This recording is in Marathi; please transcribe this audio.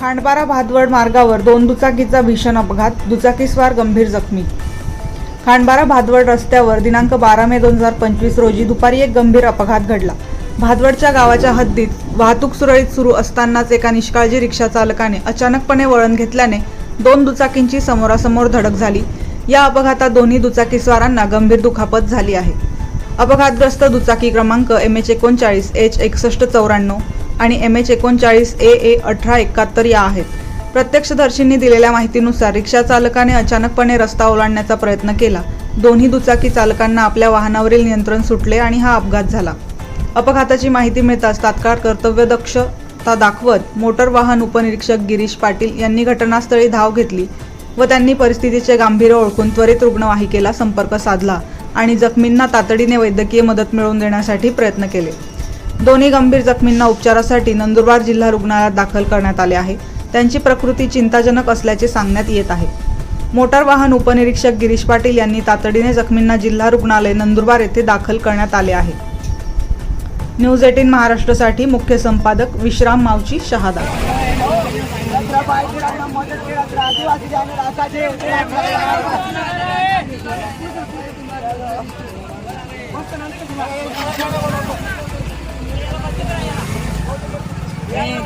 खांडबारा भादवड मार्गावर दोन दुचाकीचा भीषण अपघात दुचाकीस्वार गंभीर जखमी. खांडबारा भादवड रस्त्यावर दिनांक बारा मे दोन हजार पंचवीस रोजी दुपारी एक गंभीर अपघात घडला. भादवडच्या गावाच्या हद्दीत वाहतूक सुरळीत सुरू असतानाच एका निष्काळजी रिक्षा चालकाने अचानकपणे वळण घेतल्याने दोन दुचाकींची समोरासमोर धडक झाली. या अपघातात दोन्ही दुचाकीस्वारांना गंभीर दुखापत झाली आहे. अपघातग्रस्त दुचाकी क्रमांक एम एच एकोणचाळीस एच एकसष्ट चौऱ्याण्णव आणि एम एच एकोणचाळीस ए ए अठरा एकाहत्तर या आहेत. प्रत्यक्षदर्शींनी दिलेल्या माहितीनुसार रिक्षा चालकाने अचानकपणे रस्ता ओलांडण्याचा प्रयत्न केला. दोन्ही दुचाकी चालकांना आपल्या वाहनावरील नियंत्रण सुटले आणि हा अपघात झाला. अपघाताची माहिती मिळताच तात्काळ कर्तव्यदक्षता दाखवत मोटर वाहन उपनिरीक्षक गिरीश पाटील यांनी घटनास्थळी धाव घेतली व त्यांनी परिस्थितीचे गांभीर्य ओळखून त्वरित रुग्णवाहिकेला संपर्क साधला आणि जखमींना तातडीने वैद्यकीय मदत मिळवून देण्यासाठी प्रयत्न केले. दोन्ही गंभीर जखमींना उपचारासाठी नंदुरबार जिल्हा रुग्णालयात दाखल करण्यात आले आहे. त्यांची प्रकृती चिंताजनक असल्याचे सांगण्यात येत आहे. मोटार वाहन उपनिरीक्षक गिरीश पाटील यांनी तातडीने जखमींना जिल्हा रुग्णालय नंदुरबार येथे दाखल करण्यात आले आहे. न्यूज एटीन महाराष्ट्रासाठी मुख्य संपादक विश्राम मावची शहादा. Ngayon,